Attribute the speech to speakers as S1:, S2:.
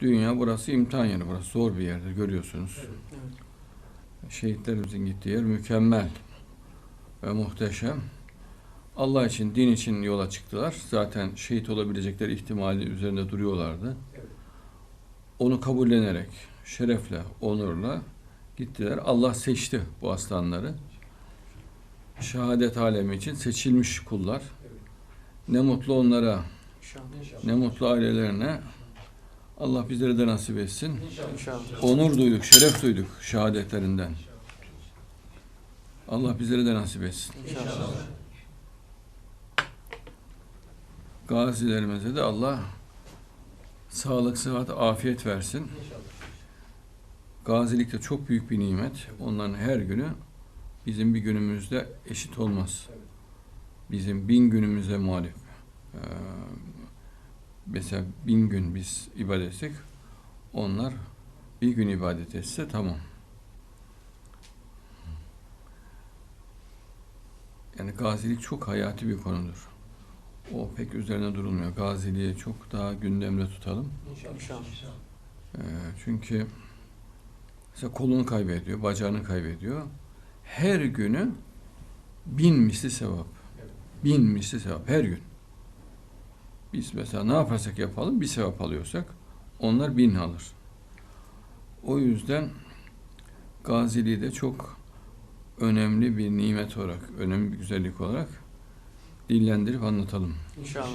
S1: Dünya burası imtihan yeri. Burası zor bir yerdir görüyorsunuz.
S2: Evet.
S1: Şehitlerimizin gittiği yer mükemmel ve muhteşem. Allah için, din için yola çıktılar. Zaten şehit olabilecekler ihtimali üzerinde duruyorlardı.
S2: Evet.
S1: Onu kabullenerek, şerefle, onurla gittiler. Allah seçti bu aslanları. Şehadet alemi için seçilmiş kullar.
S2: Evet.
S1: Ne mutlu onlara, ne mutlu ailelerine. Allah bizlere de nasip etsin.
S2: İnşallah.
S1: Onur duyduk, şeref duyduk şehadetlerinden. Allah bizlere de nasip etsin.
S2: İnşallah.
S1: Gazilerimize de Allah sağlık, sıhhat, afiyet versin. Gazilik de çok büyük bir nimet. Onların her günü bizim bir günümüzde eşit olmaz. Bizim bin günümüze muhalif. Ee, mesela bin gün biz ibadet etsek, onlar bir gün ibadet etse tamam. Yani gazilik çok hayati bir konudur. O pek üzerine durulmuyor. Gaziliği çok daha gündemde tutalım.
S2: İnşallah.
S1: Ee, çünkü mesela kolunu kaybediyor, bacağını kaybediyor. Her günü bin misli sevap. Bin misli sevap her gün. Biz mesela ne yaparsak yapalım bir sevap alıyorsak onlar bin alır. O yüzden gaziliği de çok önemli bir nimet olarak, önemli bir güzellik olarak dillendirip anlatalım.
S2: İnşallah.